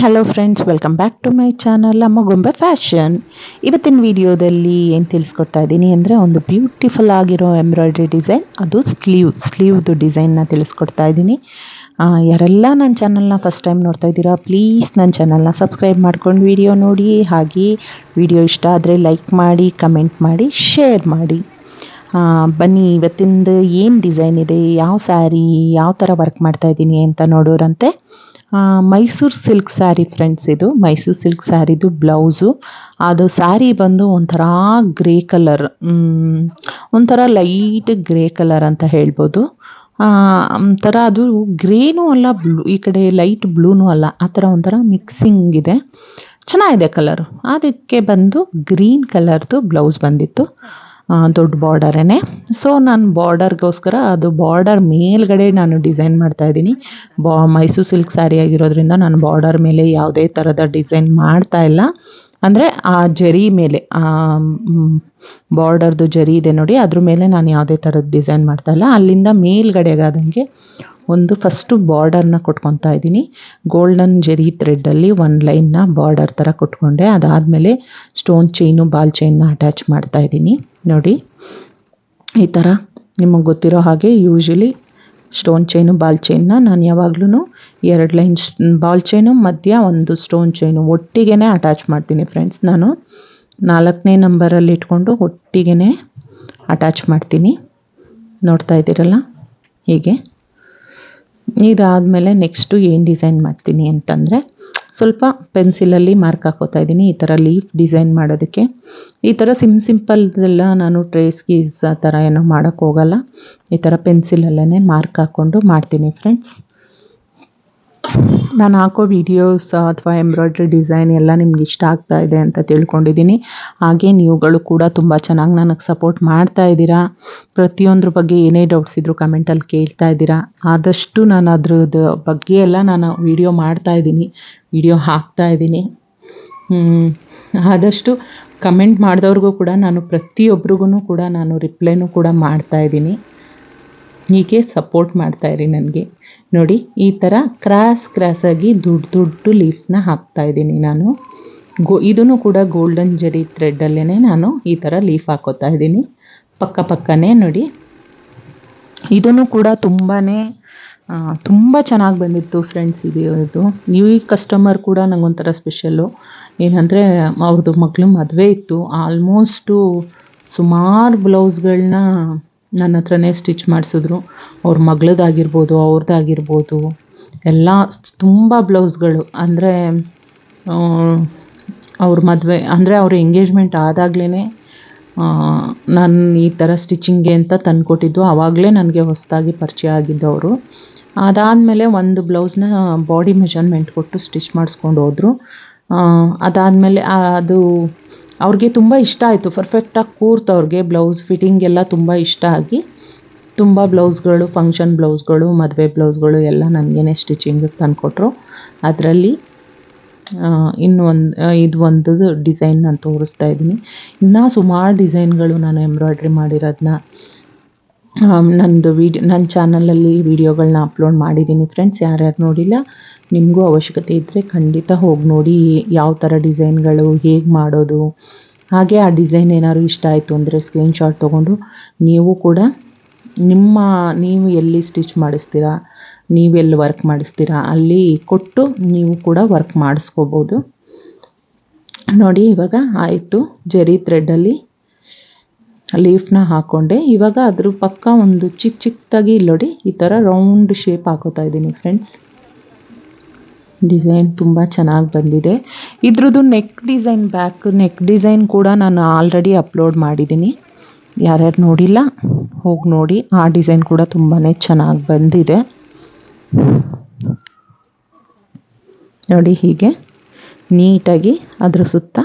Hello friends welcome back to my channel Amma Gombe fashion ಇವತ್ತಿನ ವಿಡಿಯೋದಲ್ಲಿ ಏನು ತಿಳಿಸ್ಕೊಡ್ತಾ ಇದ್ದೀನಿ ಅಂದರೆ ಒಂದು ಬ್ಯೂಟಿಫುಲ್ ಆಗಿರೋ ಎಂಬ್ರಾಯ್ಡ್ರಿ ಡಿಸೈನ್ ಅದು ಸ್ಲೀವ್ ಸ್ಲೀವ್ದು ಡಿಸೈನ್ನ ತಿಳಿಸ್ಕೊಡ್ತಾ ಇದ್ದೀನಿ. ಯಾರೆಲ್ಲ ನನ್ನ ಚಾನಲ್ನ ಫಸ್ಟ್ ಟೈಮ್ ನೋಡ್ತಾ ಇದ್ದೀರಾ ಪ್ಲೀಸ್ ನನ್ನ ಚಾನಲ್ನ ಸಬ್ಸ್ಕ್ರೈಬ್ ಮಾಡ್ಕೊಂಡು ವಿಡಿಯೋ ನೋಡಿ. ಹಾಗೆ ವಿಡಿಯೋ ಇಷ್ಟ ಆದರೆ ಲೈಕ್ ಮಾಡಿ ಕಮೆಂಟ್ ಮಾಡಿ ಶೇರ್ ಮಾಡಿ. ಬನ್ನಿ, ಇವತ್ತಿಂದು ಏನು ಡಿಸೈನ್ ಇದೆ, ಯಾವ ಸ್ಯಾರಿ ಯಾವ ಥರ ವರ್ಕ್ ಮಾಡ್ತಾ ಇದ್ದೀನಿ ಅಂತ ನೋಡೋರಂತೆ. ಮೈಸೂರು ಸಿಲ್ಕ್ ಸ್ಯಾರಿ ಫ್ರೆಂಡ್ಸ್ ಇದು. ಮೈಸೂರು ಸಿಲ್ಕ್ ಸ್ಯಾರಿದು ಬ್ಲೌಸು. ಅದು ಸ್ಯಾರಿ ಬಂದು ಒಂಥರ ಗ್ರೇ ಕಲರ್ ಒಂಥರ ಲೈಟ್ ಗ್ರೇ ಕಲರ್ ಅಂತ ಹೇಳ್ಬೋದು. ಒಂಥರ ಅದು ಗ್ರೇನೂ ಅಲ್ಲ, ಬ್ಲೂ, ಈ ಕಡೆ ಲೈಟ್ ಬ್ಲೂನೂ ಅಲ್ಲ, ಆ ಥರ ಒಂಥರ ಮಿಕ್ಸಿಂಗ್ ಇದೆ. ಚೆನ್ನಾಗಿದೆ ಕಲರು. ಅದಕ್ಕೆ ಬಂದು ಗ್ರೀನ್ ಕಲರ್ದು ಬ್ಲೌಸ್ ಬಂದಿತ್ತು. ದೊಡ್ಡ ಬಾರ್ಡರೇ ಸೊ ನಾನು ಬಾರ್ಡರ್ಗೋಸ್ಕರ ಅದು ಬಾರ್ಡರ್ ಮೇಲ್ಗಡೆ ನಾನು ಡಿಸೈನ್ ಮಾಡ್ತಾ ಇದ್ದೀನಿ. ಬಾ, ಮೈಸೂರು ಸಿಲ್ಕ್ ಸ್ಯಾರಿ ಆಗಿರೋದ್ರಿಂದ ನಾನು ಬಾರ್ಡರ್ ಮೇಲೆ ಯಾವುದೇ ಥರದ ಡಿಸೈನ್ ಮಾಡ್ತಾ ಇಲ್ಲ. ಅಂದರೆ ಆ ಜರಿ ಮೇಲೆ ಬಾರ್ಡರ್ದು ಜರಿ ಇದೆ ನೋಡಿ, ಅದ್ರ ಮೇಲೆ ನಾನು ಯಾವುದೇ ಥರದ ಡಿಸೈನ್ ಮಾಡ್ತಾ ಇಲ್ಲ. ಅಲ್ಲಿಂದ ಮೇಲ್ಗಡೆಗಾದಂಗೆ ಒಂದು ಫಸ್ಟು ಬಾರ್ಡರ್ನ ಕೊಟ್ಕೊತಾ ಇದ್ದೀನಿ. ಗೋಲ್ಡನ್ ಜೆರಿ ಥ್ರೆಡ್ಡಲ್ಲಿ ಒಂದು ಲೈನ್ನ ಬಾರ್ಡರ್ ಥರ ಕೊಟ್ಕೊಂಡೆ. ಅದಾದಮೇಲೆ ಸ್ಟೋನ್ ಚೈನು, ಬಾಲ್ ಚೈನ್ನ ಅಟ್ಯಾಚ್ ಮಾಡ್ತಾ ಇದ್ದೀನಿ. ನೋಡಿ, ಈ ಥರ ನಿಮಗೆ ಗೊತ್ತಿರೋ ಹಾಗೆ ಯೂಶ್ವಲಿ ಸ್ಟೋನ್ ಚೈನು ಬಾಲ್ ಚೈನ್ನ ನಾನು ಯಾವಾಗ್ಲೂ ಎರಡು ಲೈನ್ ಬಾಲ್ ಚೈನು ಮಧ್ಯ ಒಂದು ಸ್ಟೋನ್ ಚೈನು ಒಟ್ಟಿಗೆ ಅಟ್ಯಾಚ್ ಮಾಡ್ತೀನಿ ಫ್ರೆಂಡ್ಸ್ ನಾನು ನಾಲ್ಕನೇ ನಂಬರಲ್ಲಿ ಇಟ್ಕೊಂಡು ಒಟ್ಟಿಗೆ ಅಟ್ಯಾಚ್ ಮಾಡ್ತೀನಿ. ನೋಡ್ತಾ ಇದ್ದೀರಲ್ಲ? ಹೀಗೆ. ಇದಾದಮೇಲೆ ನೆಕ್ಸ್ಟು ಏನು ಡಿಸೈನ್ ಮಾಡ್ತೀನಿ ಅಂತಂದರೆ ಸ್ವಲ್ಪ ಪೆನ್ಸಿಲಲ್ಲಿ ಮಾರ್ಕ್ ಹಾಕೋತಾ ಇದ್ದೀನಿ. ಈ ಥರ ಲೀಫ್ ಡಿಸೈನ್ ಮಾಡೋದಕ್ಕೆ. ಈ ಥರ ಸಿಮ್ ಸಿಂಪಲ್ದೆಲ್ಲ ನಾನು ಟ್ರೇಸ್ ಗೀಸ್ ಆ ಥರ ಏನೋ ಮಾಡೋಕ್ಕೋಗಲ್ಲ ಈ ಥರ ಪೆನ್ಸಿಲಲ್ಲೇ ಮಾರ್ಕ್ ಹಾಕ್ಕೊಂಡು ಮಾಡ್ತೀನಿ ಫ್ರೆಂಡ್ಸ್. ನಾನು ಹಾಕೋ ವಿಡಿಯೋಸ್ ಅಥವಾ ಎಂಬ್ರಾಯ್ಡ್ರಿ ಡಿಸೈನ್ ಎಲ್ಲ ನಿಮ್ಗೆ ಇಷ್ಟ ಆಗ್ತಾ ಇದೆ ಅಂತ ತಿಳ್ಕೊಂಡಿದ್ದೀನಿ. ಹಾಗೆ ನೀವುಗಳು ಕೂಡ ತುಂಬ ಚೆನ್ನಾಗಿ ನನಗೆ ಸಪೋರ್ಟ್ ಮಾಡ್ತಾ ಇದ್ದೀರಾ? ಪ್ರತಿಯೊಂದ್ರ ಬಗ್ಗೆ ಏನೇ ಡೌಟ್ಸ್ ಇದ್ದರೂ ಕಮೆಂಟಲ್ಲಿ ಕೇಳ್ತಾ ಇದ್ದೀರಾ? ಆದಷ್ಟು ನಾನು ಅದ್ರದ್ದು ಬಗ್ಗೆ ಎಲ್ಲ ನಾನು ವಿಡಿಯೋ ಮಾಡ್ತಾ ಇದ್ದೀನಿ. ವಿಡಿಯೋ ಹಾಕ್ತಾ ಇದ್ದೀನಿ. ಆದಷ್ಟು ಕಮೆಂಟ್ ಮಾಡಿದವ್ರಿಗೂ ಕೂಡ ನಾನು ಪ್ರತಿಯೊಬ್ರಿಗೂ ಕೂಡ ನಾನು ರಿಪ್ಲೈನೂ ಕೂಡ ಮಾಡ್ತಾ ಇದ್ದೀನಿ. ಹೀಗೆ ಸಪೋರ್ಟ್ ಮಾಡ್ತಾ ಇರಿ ನನಗೆ. ನೋಡಿ, ಈ ಥರ ಕ್ರಾಸ್ ಕ್ರಾಸಾಗಿ ದೊಡ್ಡ ದೊಡ್ಡ ಲೀಫ್ನ ಹಾಕ್ತಾ ಇದ್ದೀನಿ ನಾನು. ಗೋ ಇದೂ ಕೂಡ ಗೋಲ್ಡನ್ ಜರಿ ಥ್ರೆಡ್ಡಲ್ಲೇ ನಾನು ಈ ಥರ ಲೀಫ್ ಹಾಕೋತಾ ಇದ್ದೀನಿ. ಪಕ್ಕ ಪಕ್ಕನೇ ನೋಡಿ. ಇದೂ ಕೂಡ ತುಂಬಾ ತುಂಬ ಚೆನ್ನಾಗಿ ಬಂದಿತ್ತು ಫ್ರೆಂಡ್ಸ್ ಇದು ಇದು. ಈ ಕಸ್ಟಮರ್ ಕೂಡ ನನಗೊಂಥರ ಸ್ಪೆಷಲ್ಲು. ಏನಂದರೆ ಅವ್ರದ್ದು ಮಗಳು ಮದುವೆ ಇತ್ತು. ಆಲ್ಮೋಸ್ಟು ಸುಮಾರು ಬ್ಲೌಸ್ಗಳನ್ನ ನನ್ನ ಹತ್ರನೇ ಸ್ಟಿಚ್ ಮಾಡಿಸಿದ್ರು. ಅವ್ರ ಮಗಳದಾಗಿರ್ಬೋದು ಅವ್ರದ್ದಾಗಿರ್ಬೋದು ಎಲ್ಲ ತುಂಬ ಬ್ಲೌಸ್ಗಳು. ಅಂದರೆ ಅವ್ರ ಮದುವೆ, ಅಂದರೆ ಅವ್ರ ಎಂಗೇಜ್ಮೆಂಟ್ ಆದಾಗ್ಲೇ ನಾನು ಈ ಥರ ಸ್ಟಿಚಿಂಗ್ಗೆ ಅಂತ ತಂದುಕೊಟ್ಟಿದ್ದು. ಆವಾಗಲೇ ನನಗೆ ಹೊಸದಾಗಿ ಪರಿಚಯ ಆಗಿದ್ದು ಅವರು ಅದಾದಮೇಲೆ ಒಂದು ಬ್ಲೌಸ್ನ ಬಾಡಿ ಮೆಷರ್ಮೆಂಟ್ ಕೊಟ್ಟು ಸ್ಟಿಚ್ ಮಾಡಿಸ್ಕೊಂಡು ಹೋದರು ಅದಾದಮೇಲೆ ಅದು ಅವ್ರಿಗೆ ತುಂಬ ಇಷ್ಟ ಆಯಿತು. ಪರ್ಫೆಕ್ಟಾಗಿ ಕೂರ್ತು ಅವ್ರಿಗೆ ಬ್ಲೌಸ್ ಫಿಟ್ಟಿಂಗ್ ಎಲ್ಲ ತುಂಬ ಇಷ್ಟ ಆಗಿ. ತುಂಬ ಬ್ಲೌಸ್ಗಳು ಫಂಕ್ಷನ್ ಬ್ಲೌಸ್ಗಳು ಮದುವೆ ಬ್ಲೌಸ್ಗಳು ಎಲ್ಲ ನನಗೇನೆ ಸ್ಟಿಚಿಂಗಿಗೆ ತಂದುಕೊಟ್ರು. ಅದರಲ್ಲಿ ಇನ್ನು ಒಂದು ಇದು ಒಂದು ಡಿಸೈನ್ ನಾನು ತೋರಿಸ್ತಾ ಇದ್ದೀನಿ. ಇನ್ನೂ ಸುಮಾರು ಡಿಸೈನ್ಗಳು ನಾನು ಎಂಬ್ರಾಯ್ಡ್ರಿ ಮಾಡಿರೋದನ್ನ ನಂದು ವಿಡಿಯೋ ನನ್ನ ಚಾನಲಲ್ಲಿ ವೀಡಿಯೋಗಳನ್ನ ಅಪ್ಲೋಡ್ ಮಾಡಿದ್ದೀನಿ ಫ್ರೆಂಡ್ಸ್. ಯಾರ್ಯಾರು ನೋಡಿಲ್ಲ, ನಿಮಗೂ ಅವಶ್ಯಕತೆ ಇದ್ದರೆ ಖಂಡಿತ ಹೋಗಿ ನೋಡಿ. ಯಾವ ಥರ ಡಿಸೈನ್ಗಳು, ಹೇಗೆ ಮಾಡೋದು? ಹಾಗೆ ಆ ಡಿಸೈನ್ ಏನಾದ್ರು ಇಷ್ಟ ಆಯಿತು ಅಂದರೆ ಸ್ಕ್ರೀನ್ಶಾಟ್ ತೊಗೊಂಡು ನೀವು ಕೂಡ ನಿಮ್ಮ, ನೀವು ಎಲ್ಲಿ ಸ್ಟಿಚ್ ಮಾಡಿಸ್ತೀರಾ ನೀವೆಲ್ಲಿ ವರ್ಕ್ ಮಾಡಿಸ್ತೀರಾ, ಅಲ್ಲಿ ಕೊಟ್ಟು ನೀವು ಕೂಡ ವರ್ಕ್ ಮಾಡಿಸ್ಕೋಬೋದು. ನೋಡಿ, ಇವಾಗ ಆಯಿತು, ಜೆರಿ ಥ್ರೆಡ್ಡಲ್ಲಿ ಲೀಫ್ನ ಹಾಕ್ಕೊಂಡೆ ಇವಾಗ ಅದ್ರ ಪಕ್ಕ ಒಂದು ಚಿಕ್ಕ ಚಿಕ್ಕದಾಗಿ ಇಲ್ಲಿ ನೋಡಿ ಈ ಥರ ರೌಂಡ್ ಶೇಪ್ ಹಾಕೋತಾ ಇದ್ದೀನಿ ಫ್ರೆಂಡ್ಸ್ ಡಿಸೈನ್ ತುಂಬ ಚೆನ್ನಾಗಿ ಬಂದಿದೆ. ಇದ್ರದ್ದು neck design back neck design ಕೂಡ ನಾನು ಆಲ್ರೆಡಿ ಅಪ್ಲೋಡ್ ಮಾಡಿದ್ದೀನಿ. ಯಾರ್ಯಾರು ನೋಡಿಲ್ಲ, ಹೋಗಿ ನೋಡಿ. ಆ ಡಿಸೈನ್ ಕೂಡ ತುಂಬಾ ಚೆನ್ನಾಗಿ ಬಂದಿದೆ. ನೋಡಿ ಹೀಗೆ ನೀಟಾಗಿ ಅದ್ರ ಸುತ್ತ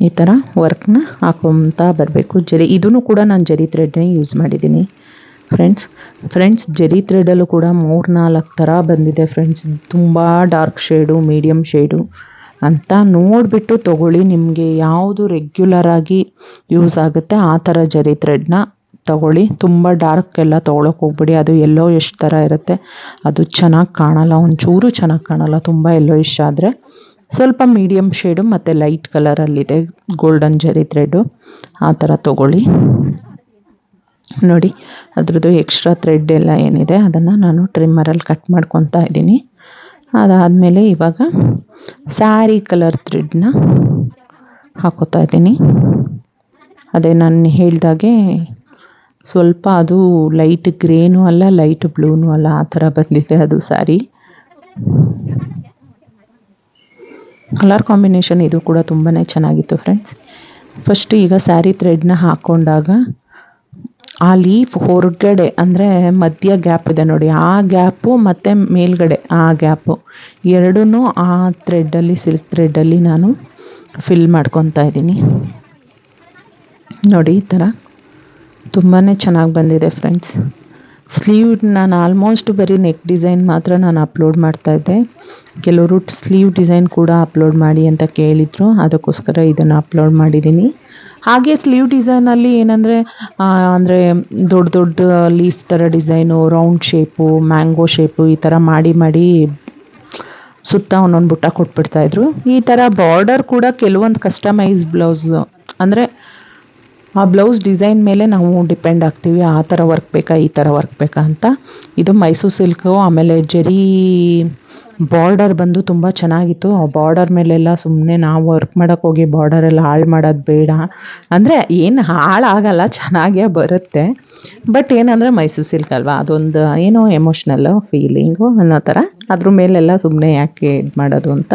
ಈ ಥರ ವರ್ಕ್ನ ಹಾಕೊತಾ ಬರಬೇಕು. ಜರಿ ಇದನ್ನು ಕೂಡ ನಾನು ಜರಿ ಥ್ರೆಡ್ನೇ ಯೂಸ್ ಮಾಡಿದ್ದೀನಿ. ಫ್ರೆಂಡ್ಸ್ ಫ್ರೆಂಡ್ಸ್ ಜರಿ ಥ್ರೆಡಲ್ಲೂ ಕೂಡ ಮೂರು ನಾಲ್ಕು ಥರ ಬಂದಿದೆ ಫ್ರೆಂಡ್ಸ್ ತುಂಬ ಡಾರ್ಕ್ ಶೇಡು ಮೀಡಿಯಮ್ ಶೇಡು ಅಂತ ನೋಡಿಬಿಟ್ಟು ತೊಗೊಳ್ಳಿ. ನಿಮಗೆ ಯಾವುದು ರೆಗ್ಯುಲರ್ ಆಗಿ ಯೂಸ್ ಆಗುತ್ತೆ ಆ ಥರ ಜರಿ ಥ್ರೆಡ್ನ ತಗೊಳ್ಳಿ. ತುಂಬ ಡಾರ್ಕ್ ಎಲ್ಲ ತೊಗೊಳಕ್ಕೆ ಹೋಗ್ಬಿಡಿ. ಅದು ಎಲ್ಲೋ ಎಷ್ಟು ಥರ ಇರುತ್ತೆ. ಅದು ಚೆನ್ನಾಗಿ ಕಾಣಲ್ಲ, ಒಂಚೂರು ಚೆನ್ನಾಗಿ ಕಾಣಲ್ಲ, ತುಂಬ ಎಲ್ಲೋ ಇಷ್ಟ ಆದರೆ. ಸ್ವಲ್ಪ ಮೀಡಿಯಮ್ ಶೇಡು ಮತ್ತು ಲೈಟ್ ಕಲರಲ್ಲಿದೆ ಗೋಲ್ಡನ್ ಜರಿ ಥ್ರೆಡ್ಡು ಆ ಥರ ತೊಗೊಳ್ಳಿ. ನೋಡಿ, ಅದರದ್ದು ಎಕ್ಸ್ಟ್ರಾ ಥ್ರೆಡ್ ಎಲ್ಲ ಏನಿದೆ, ಅದನ್ನು ನಾನು ಟ್ರಿಮ್ಮರಲ್ಲಿ ಕಟ್ ಮಾಡ್ಕೊತಾ ಇದ್ದೀನಿ. ಅದಾದಮೇಲೆ ಇವಾಗ ಸ್ಯಾರಿ ಕಲರ್ ಥ್ರೆಡ್ನ ಹಾಕೋತಾ ಇದ್ದೀನಿ. ಅದೇ ನಾನು ಹೇಳಿದಾಗೆ ಸ್ವಲ್ಪ ಅದು ಲೈಟ್ ಗ್ರೇನೂ ಅಲ್ಲ ಲೈಟ್ ಬ್ಲೂನೂ ಅಲ್ಲ, ಆ ಥರ ಬಂದಿದೆ ಅದು ಸ್ಯಾರಿ ಕಲರ್ ಕಾಂಬಿನೇಷನ್ ಇದು ಕೂಡ ತುಂಬಾ ಚೆನ್ನಾಗಿತ್ತು ಫ್ರೆಂಡ್ಸ್ ಫಸ್ಟ್ ಈಗ ಸ್ಯಾರಿ ಥ್ರೆಡ್ನ ಹಾಕ್ಕೊಂಡಾಗ ಆ ಲೀಫ್ ಹೊರಗಡೆ ಅಂದರೆ ಮಧ್ಯ ಗ್ಯಾಪ್ ಇದೆ ನೋಡಿ, ಆ ಗ್ಯಾಪು ಮತ್ತು ಮೇಲ್ಗಡೆ ಆ ಗ್ಯಾಪು ಎರಡೂ ಆ ಥ್ರೆಡ್ಡಲ್ಲಿ ಸಿಲ್ಕ್ ಥ್ರೆಡ್ಡಲ್ಲಿ ನಾನು ಫಿಲ್ ಮಾಡ್ಕೊತಾ ಇದ್ದೀನಿ. ನೋಡಿ ಈ ಥರ ತುಂಬಾ ಚೆನ್ನಾಗಿ ಬಂದಿದೆ ಫ್ರೆಂಡ್ಸ್ ಸ್ಲೀವ್ ನಾನು ಆಲ್ಮೋಸ್ಟ್ ಬರೀ ನೆಕ್ ಡಿಸೈನ್ ಮಾತ್ರ ನಾನು ಅಪ್ಲೋಡ್ ಮಾಡ್ತಾ ಇದ್ದೆ. ಕೆಲವರು ಸ್ಲೀವ್ ಡಿಸೈನ್ ಕೂಡ ಅಪ್ಲೋಡ್ ಮಾಡಿ ಅಂತ ಕೇಳಿದರು. ಅದಕ್ಕೋಸ್ಕರ ಇದನ್ನು ಅಪ್ಲೋಡ್ ಮಾಡಿದ್ದೀನಿ. ಹಾಗೆ ಸ್ಲೀವ್ ಡಿಸೈನಲ್ಲಿ ಏನಂದರೆ ಅಂದರೆ ದೊಡ್ಡ ದೊಡ್ಡ ಲೀಫ್ ಥರ design, round shape, mango shape ಈ ಥರ ಮಾಡಿ ಮಾಡಿ ಸುತ್ತ ಒಂದೊಂದು ಬುಟ್ಟ ಕೊಟ್ಬಿಡ್ತಾಯಿದ್ರು ಈ ಥರ ಬಾರ್ಡರ್ ಕೂಡ ಕೆಲವೊಂದು ಕಸ್ಟಮೈಸ್ ಬ್ಲೌಸ್ ಅಂದರೆ ಆ ಬ್ಲೌಸ್ ಡಿಸೈನ್ ಮೇಲೆ ನಾವು ಡಿಪೆಂಡ್ ಆಗ್ತೀವಿ, ಆ ಥರ ವರ್ಕ್ ಬೇಕಾ, ಈ ಥರ ವರ್ಕ್ ಬೇಕಾ ಅಂತ. ಇದು ಮೈಸೂರು ಸಿಲ್ಕು ಆಮೇಲೆ ಜರಿ ಬಾರ್ಡರ್ ಬಂದು ತುಂಬ ಚೆನ್ನಾಗಿತ್ತು. ಆ ಬಾರ್ಡರ್ ಮೇಲೆಲ್ಲ ಸುಮ್ಮನೆ ನಾವು ವರ್ಕ್ ಮಾಡೋಕ್ಕೆ ಹೋಗಿ ಬಾರ್ಡರ್ ಎಲ್ಲ ಹಾಳು ಮಾಡೋದು ಬೇಡ. ಅಂದರೆ ಏನು ಹಾಳಾಗಲ್ಲ, ಚೆನ್ನಾಗೇ ಬರುತ್ತೆ. ಬಟ್ ಏನಂದರೆ ಮೈಸೂರು ಸಿಲ್ಕ್ ಅಲ್ವಾ, ಅದೊಂದು ಏನೋ ಎಮೋಷ್ನಲ್ಲು ಫೀಲಿಂಗು ಅನ್ನೋ ಥರ ಅದ್ರ ಮೇಲೆಲ್ಲ ಸುಮ್ಮನೆ ಯಾಕೆ ಇದು ಮಾಡೋದು ಅಂತ.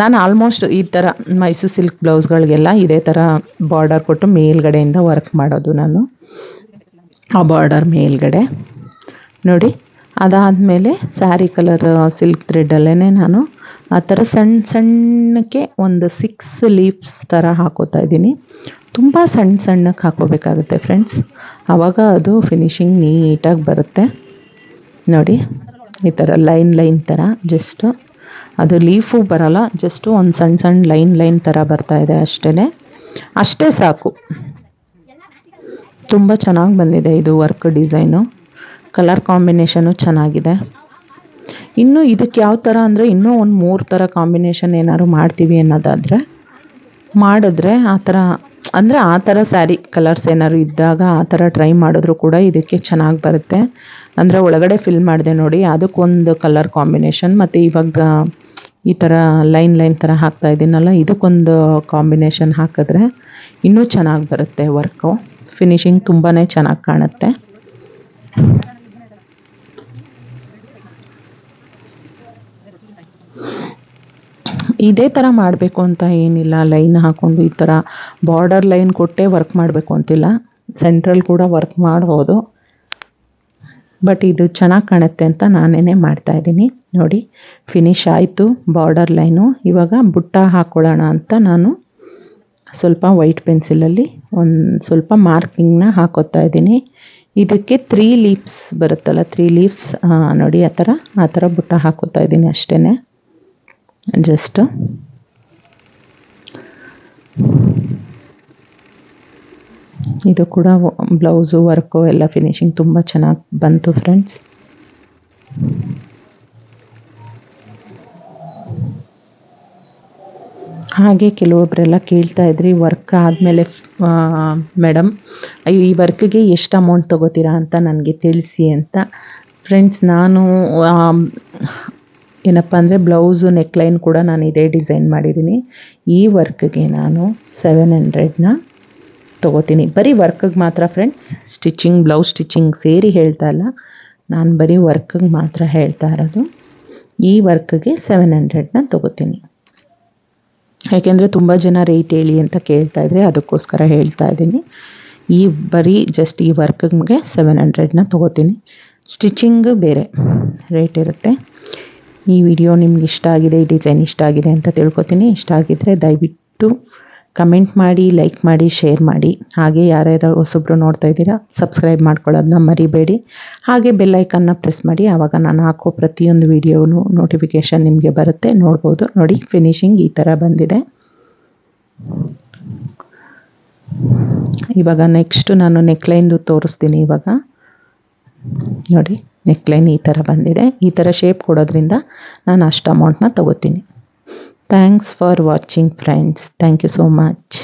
ನಾನು ಆಲ್ಮೋಸ್ಟ್ ಈ ಥರ ಮೈಸೂರು ಸಿಲ್ಕ್ ಬ್ಲೌಸ್ಗಳಿಗೆಲ್ಲ ಇದೇ ಥರ ಬಾರ್ಡರ್ ಕೊಟ್ಟು ಮೇಲ್ಗಡೆಯಿಂದ ವರ್ಕ್ ಮಾಡೋದು ನಾನು. ಆ ಬಾರ್ಡರ್ ಮೇಲ್ಗಡೆ. ನೋಡಿ. ಅದಾದಮೇಲೆ ಸ್ಯಾರಿ ಕಲರ್ ಸಿಲ್ಕ್ ಥ್ರೆಡಲ್ಲೇ ನಾನು ಆ ಥರ ಸಣ್ಣ ಸಣ್ಣಕ್ಕೆ ಒಂದು ಸಿಕ್ಸ್ ಲೀಫ್ಸ್ ಥರ ಹಾಕೋತಾ ಇದ್ದೀನಿ. ತುಂಬ ಸಣ್ಣ ಸಣ್ಣಕ್ಕೆ ಹಾಕೋಬೇಕಾಗುತ್ತೆ ಫ್ರೆಂಡ್ಸ್ ಆವಾಗ ಅದು ಫಿನಿಶಿಂಗ್ ನೀಟಾಗಿ ಬರುತ್ತೆ. ನೋಡಿ, ಈ ಥರ ಲೈನ್ ಲೈನ್ ಥರ ಜಸ್ಟು ಅದು ಲೀಫು ಬರಲ್ಲ ಜಸ್ಟು ಒಂದು ಸಣ್ಣ ಸಣ್ಣ ಲೈನ್ ಲೈನ್ ಥರ ಬರ್ತಾ ಇದೆ ಅಷ್ಟೇ ಅಷ್ಟೇ ಸಾಕು. ತುಂಬ ಚೆನ್ನಾಗಿ ಬಂದಿದೆ ಇದು ವರ್ಕ್ ಡಿಸೈನು ಕಲರ್ ಕಾಂಬಿನೇಷನು ಚೆನ್ನಾಗಿದೆ. ಇನ್ನು ಇದಕ್ಕೆ ಯಾವ ಥರ ಅಂದರೆ ಇನ್ನೂ ಒಂದು ಮೂರು ಥರ ಕಾಂಬಿನೇಷನ್ ಏನಾದ್ರು ಮಾಡ್ತೀವಿ ಅನ್ನೋದಾದರೆ, ಮಾಡಿದ್ರೆ ಆ ಥರ, ಅಂದರೆ ಆ ಥರ ಸ್ಯಾರಿ ಕಲರ್ಸ್ ಏನಾದ್ರು ಇದ್ದಾಗ ಆ ಥರ ಟ್ರೈ ಮಾಡಿದ್ರು ಕೂಡ ಇದಕ್ಕೆ ಚೆನ್ನಾಗಿ ಬರುತ್ತೆ. ಅಂದರೆ ಒಳಗಡೆ ಫಿಲ್ ಮಾಡಿದೆ ನೋಡಿ, ಅದಕ್ಕೊಂದು ಕಲರ್ ಕಾಂಬಿನೇಷನ್, ಮತ್ತು ಇವಾಗ ಈ ಥರ ಲೈನ್ ಲೈನ್ ಥರ ಹಾಕ್ತಾ ಇದ್ದೀನಲ್ಲ, ಇದಕ್ಕೊಂದು ಕಾಂಬಿನೇಷನ್ ಹಾಕಿದ್ರೆ ಇನ್ನೂ ಚೆನ್ನಾಗಿ ಬರುತ್ತೆ ವರ್ಕು. ಫಿನಿಶಿಂಗ್ ತುಂಬಾ ಚೆನ್ನಾಗಿ ಕಾಣುತ್ತೆ. ಇದೇ ಥರ ಮಾಡಬೇಕು ಅಂತ ಏನಿಲ್ಲ, ಲೈನ್ ಹಾಕ್ಕೊಂಡು ಈ ಥರ ಬಾರ್ಡರ್ ಲೈನ್ ಕೊಟ್ಟೇ ವರ್ಕ್ ಮಾಡಬೇಕು ಅಂತಿಲ್ಲ. ಸೆಂಟ್ರಲ್ ಕೂಡ ವರ್ಕ್ ಮಾಡ್ಬೋದು. ಬಟ್ ಇದು ಚೆನ್ನಾಗಿ ಕಾಣುತ್ತೆ ಅಂತ ನಾನೇ ಮಾಡ್ತಾಯಿದ್ದೀನಿ ನೋಡಿ ಫಿನಿಶ್ ಆಯಿತು ಬಾರ್ಡರ್ ಲೈನು ಇವಾಗ ಬುಟ್ಟ ಹಾಕ್ಕೊಳ್ಳೋಣ ಅಂತ ನಾನು ಸ್ವಲ್ಪ ವೈಟ್ ಪೆನ್ಸಿಲಲ್ಲಿ ಒಂದು ಸ್ವಲ್ಪ ಮಾರ್ಕಿಂಗ್ನ ಹಾಕೋತಾ ಇದ್ದೀನಿ. ಇದಕ್ಕೆ ತ್ರೀ ಲೀವ್ಸ್ ಬರುತ್ತಲ್ಲ ತ್ರೀ ಲೀವ್ಸ್ ನೋಡಿ, ಆ ಥರ ಆ ಥರ ಬುಟ್ಟ ಹಾಕೋತಾ ಇದ್ದೀನಿ ಅಷ್ಟೇ ಜಸ್ಟು ಇದು ಕೂಡ ಬ್ಲೌಸು ವರ್ಕು ಎಲ್ಲ ಫಿನಿಶಿಂಗ್ ತುಂಬ ಚೆನ್ನಾಗಿ ಬಂತು ಫ್ರೆಂಡ್ಸ್ ಹಾಗೆ ಕೆಲವೊಬ್ಬರೆಲ್ಲ ಕೇಳ್ತಾ ಇದ್ರಿ ವರ್ಕ್ ಆದಮೇಲೆ ಮೇಡಮ್ ಈ ವರ್ಕ್ಗೆ ಎಷ್ಟು ಅಮೌಂಟ್ ತೊಗೋತೀರಾ ಅಂತ ನನಗೆ ತಿಳಿಸಿ ಅಂತ. ಫ್ರೆಂಡ್ಸ್ ನಾನು ಏನಪ್ಪ ಅಂದರೆ ಬ್ಲೌಸು, ನೆಕ್ಲೈನ್ ಕೂಡ ನಾನು ಇದೇ ಡಿಸೈನ್ ಮಾಡಿದ್ದೀನಿ. ಈ ವರ್ಕ್ಗೆ ನಾನು ಸೆವೆನ್ ಹಂಡ್ರೆಡ್ನ ತೊಗೋತೀನಿ. ಬರೀ ವರ್ಕಿಗೆ ಮಾತ್ರ ಫ್ರೆಂಡ್ಸ್ ಸ್ಟಿಚಿಂಗ್ ಬ್ಲೌಸ್ ಸ್ಟಿಚಿಂಗ್ ಸೇರಿ ಹೇಳ್ತಾ ಇಲ್ಲ. ನಾನು ಬರೀ ವರ್ಕಿಗೆ ಮಾತ್ರ ಹೇಳ್ತಾ ಇರೋದು. ಈ ವರ್ಕ್ಗೆ ಸೆವೆನ್ ಹಂಡ್ರೆಡ್ನ ತೊಗೋತೀನಿ. ಯಾಕೆಂದರೆ ತುಂಬ ಜನ ರೇಟ್ ಹೇಳಿ ಅಂತ ಕೇಳ್ತಾ ಇದ್ರೆ ಅದಕ್ಕೋಸ್ಕರ ಹೇಳ್ತಾ ಇದ್ದೀನಿ. ಈ ಬರೀ ಜಸ್ಟ್ ಈ ವರ್ಕಿಗೆ ಸೆವೆನ್ ಹಂಡ್ರೆಡ್ನ ತೊಗೋತೀನಿ. ಸ್ಟಿಚಿಂಗ್ ಬೇರೆ ರೇಟ್ ಇರುತ್ತೆ. ಈ ವಿಡಿಯೋ ನಿಮ್ಗೆ ಇಷ್ಟ ಆಗಿದೆ, ಈ ಡಿಸೈನ್ ಇಷ್ಟ ಆಗಿದೆ ಅಂತ ತಿಳ್ಕೊತೀನಿ. ಇಷ್ಟ ಆಗಿದ್ದರೆ ದಯವಿಟ್ಟು ಕಮೆಂಟ್ ಮಾಡಿ ಲೈಕ್ ಮಾಡಿ ಶೇರ್ ಮಾಡಿ. ಹಾಗೆ ಯಾರ್ಯಾರು ಹೊಸಬ್ರು ನೋಡ್ತಾ ಇದ್ದೀರಾ ಸಬ್ಸ್ಕ್ರೈಬ್ ಮಾಡ್ಕೊಳ್ಳೋದನ್ನ ಮರಿಬೇಡಿ. ಹಾಗೆ ಬೆಲ್ಲೈಕನ್ನ ಪ್ರೆಸ್ ಮಾಡಿ. ಆವಾಗ ನಾನು ಹಾಕೋ ಪ್ರತಿಯೊಂದು ವಿಡಿಯೋನು ನೋಟಿಫಿಕೇಷನ್ ನಿಮಗೆ ಬರುತ್ತೆ. ನೋಡ್ಬೋದು. ನೋಡಿ ಫಿನಿಶಿಂಗ್ ಈ ಥರ ಬಂದಿದೆ. ಇವಾಗ ನೆಕ್ಸ್ಟು ನಾನು ನೆಕ್ಲೈನ್ದು ತೋರಿಸ್ತೀನಿ ಇವಾಗ. ನೋಡಿ. ನೆಕ್ಲೈನ್ ಈ ಥರ ಬಂದಿದೆ. ಈ ಥರ ಶೇಪ್ ಕೊಡೋದ್ರಿಂದ ನಾನು ಅಷ್ಟು ಅಮೌಂಟ್ನ ತಗೋತೀನಿ. Thanks for watching friends thank you so much